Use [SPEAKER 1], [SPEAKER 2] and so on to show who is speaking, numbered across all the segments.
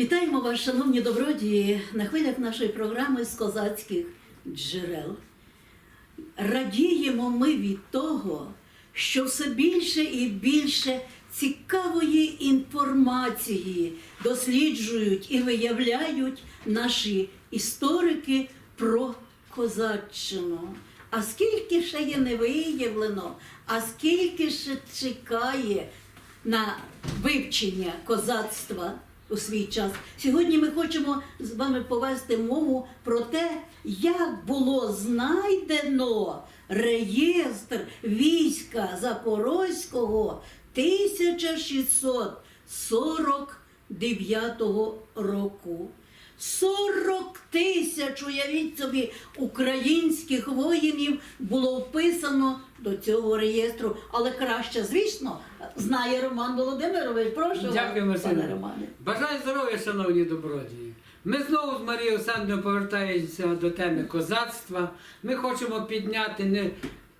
[SPEAKER 1] Вітаємо вас, шановні добродії, на хвилях нашої програми з козацьких джерел. Радіємо ми від того, що все більше і більше цікавої інформації досліджують і виявляють наші історики про козаччину. А скільки ще є не виявлено, а скільки ще чекає на вивчення козацтва у свій час. Сьогодні ми хочемо з вами повести мову про те, як було знайдено реєстр війська Запорозького 1649 року. 40 тисяч, уявіть собі, українських воїнів було вписано до цього реєстру. Але краще, звісно, знає Роман Володимирович. Прошу
[SPEAKER 2] Дякую,
[SPEAKER 1] вас, пане Романе.
[SPEAKER 2] Бажаю здоров'я, шановні добродії. Ми знову з Марією Олександрівною повертаємося до теми козацтва. Ми хочемо підняти не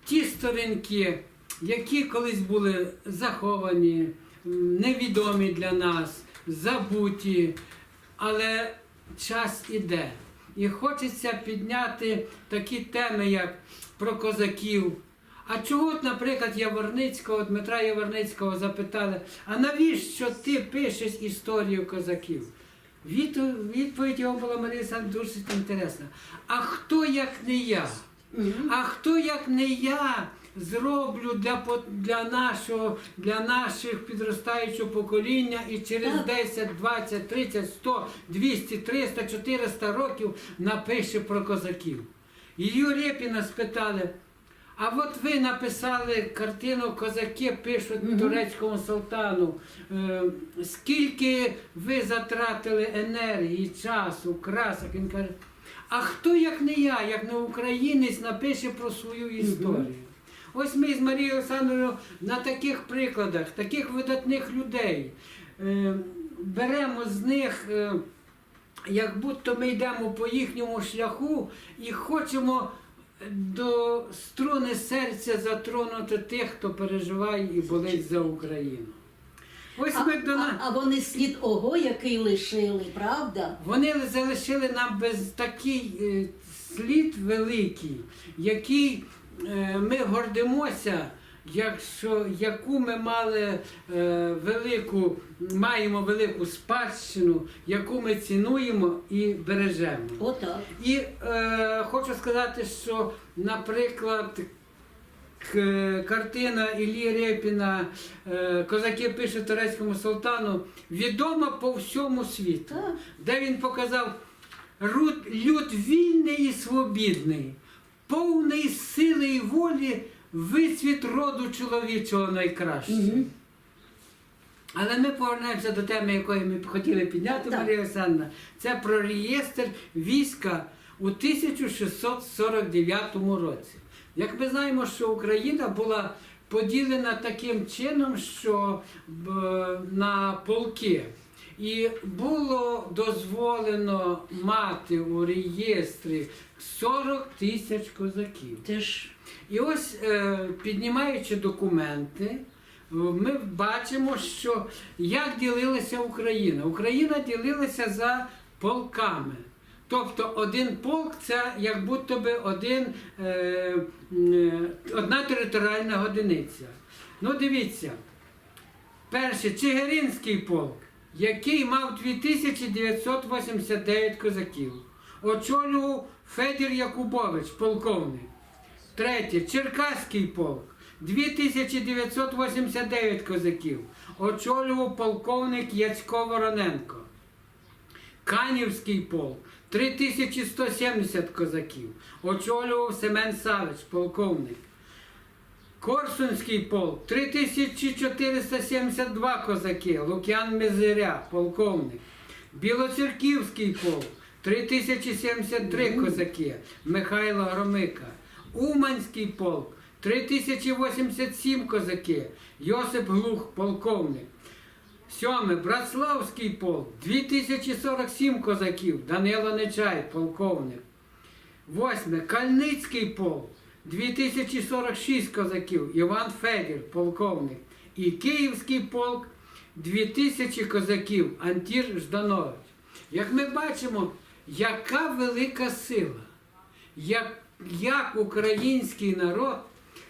[SPEAKER 2] ті сторінки, які колись були заховані, невідомі для нас, забуті, але час іде. І хочеться підняти такі теми, як про козаків. А чого, наприклад, Яворницького, Дмитра Яворницького запитали, а навіщо ти пишеш історію козаків? Відповідь його була Марія Олександрівна, дуже інтересна. А хто як не я? А хто як не я зроблю для, для нашого, для наших підростаючого покоління і через 10, 20, 30, 100, 200, 300, 400 років напише про козаків. Ілью Рєпіна спитали, а от ви написали картину Козаки пишуть
[SPEAKER 1] Мгм.
[SPEAKER 2] турецькому султану. Е, скільки ви затратили енергії, часу, красок? Він каже, а хто як не я, як не українець, напише про свою історію? Ось ми з Марією Олександровною на таких прикладах, таких видатних людей е, беремо з них. е, як будто ми йдемо по їхньому шляху і хочемо до струни серця затронути тих, хто переживає і болить за Україну. Ось
[SPEAKER 1] А,
[SPEAKER 2] ми до нас.
[SPEAKER 1] а вони слід ого, який лишили, правда?
[SPEAKER 2] Вони залишили нам без такий е, слід великий, який ми гордимося, якщо яку ми мали е, велику, маємо велику спадщину, яку ми цінуємо і бережемо.
[SPEAKER 1] Отак.
[SPEAKER 2] І е, хочу сказати, що, наприклад, картина Іллі Репіна е, Козаки пишуть турецькому султану відома по всьому світу, де він показав люд вільний і свобідний, повний сили і волі, висвіт роду чоловічого найкращого.
[SPEAKER 1] Мгм.
[SPEAKER 2] Але ми повернемося до теми, якої ми хотіли підняти,
[SPEAKER 1] Так.
[SPEAKER 2] Марія Олександровна. Це про реєстр війська у 1649 році. Як ми знаємо, що Україна була поділена таким чином, що на полки. І було дозволено мати у реєстрі 40 тисяч козаків.
[SPEAKER 1] Це ж
[SPEAKER 2] І ось, е, піднімаючи документи, ми бачимо, що як ділилася Україна. Україна ділилася за полками. Тобто один полк це як будто би один, е, е, одна територіальна одиниця. Ну, дивіться, перший Чигиринський полк, який мав 2989 козаків. Очолював Федір Якубович, полковник. Третє. Черкаський полк. 2989 козаків. Очолював полковник Яцько Вороненко. Канівський полк. 3170 козаків. Очолював Семен Савич, полковник. Корсунський полк 3472 козаки, Лук'ян Мезиря, полковник. Білоцерківський полк 3073 козаки, Михайло Громика. Уманський полк 3087 козаки, Йосип Глух, полковник. Сьоме Братславський полк 2047 козаків, Данило Нечай, полковник. Восьме Кальницький полк 2046 козаків, Іван Федір, полковник. І Київський полк 2000 козаків, Антір Жданович. Як ми бачимо, яка велика сила, як, як український народ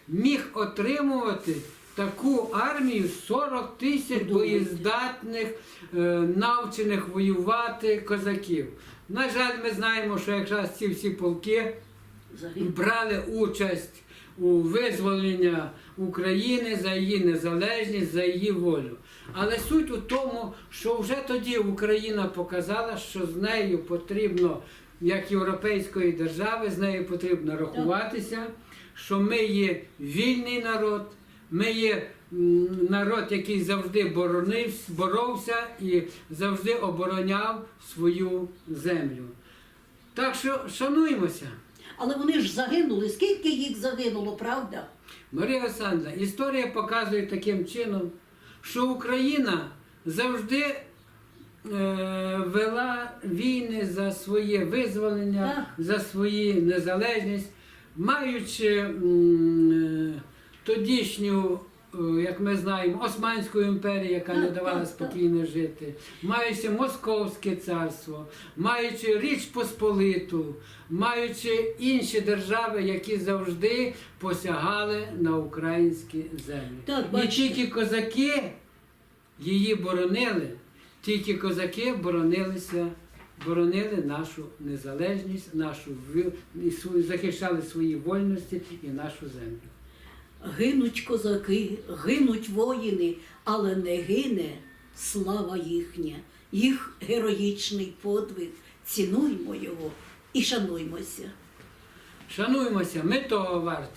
[SPEAKER 2] міг отримувати таку армію 40 тисяч боєздатних, е, навчених воювати козаків. На жаль, ми знаємо, що якраз ці всі полки. Брали участь у визволенні України за її незалежність, за її волю. Але суть у тому, що вже тоді Україна показала, що з нею потрібно, як європейської держави, з нею потрібно рахуватися, що ми є вільний народ, ми є народ, який завжди боронив, боровся і завжди обороняв свою землю. Так що шануймося.
[SPEAKER 1] Але вони ж загинули. Скільки їх загинуло, правда?
[SPEAKER 2] Марія Олександровна, історія показує таким чином, що Україна завжди е, вела війни за своє визволення, за свою незалежність, маючи м, е, тодішню, як ми знаємо, Османську імперію, яка не давала спокійно жити, маючи Московське царство, маючи Річ Посполиту, маючи інші держави, які завжди посягали на українські землі.
[SPEAKER 1] Так,
[SPEAKER 2] І тільки козаки її боронили, тільки козаки боронилися, боронили нашу незалежність, нашу захищали свої вольності і нашу землю.
[SPEAKER 1] Гинуть козаки, гинуть воїни, але не гине слава їхня, їх героїчний подвиг. Цінуймо його і шануймося.
[SPEAKER 2] Шануймося, ми того варті.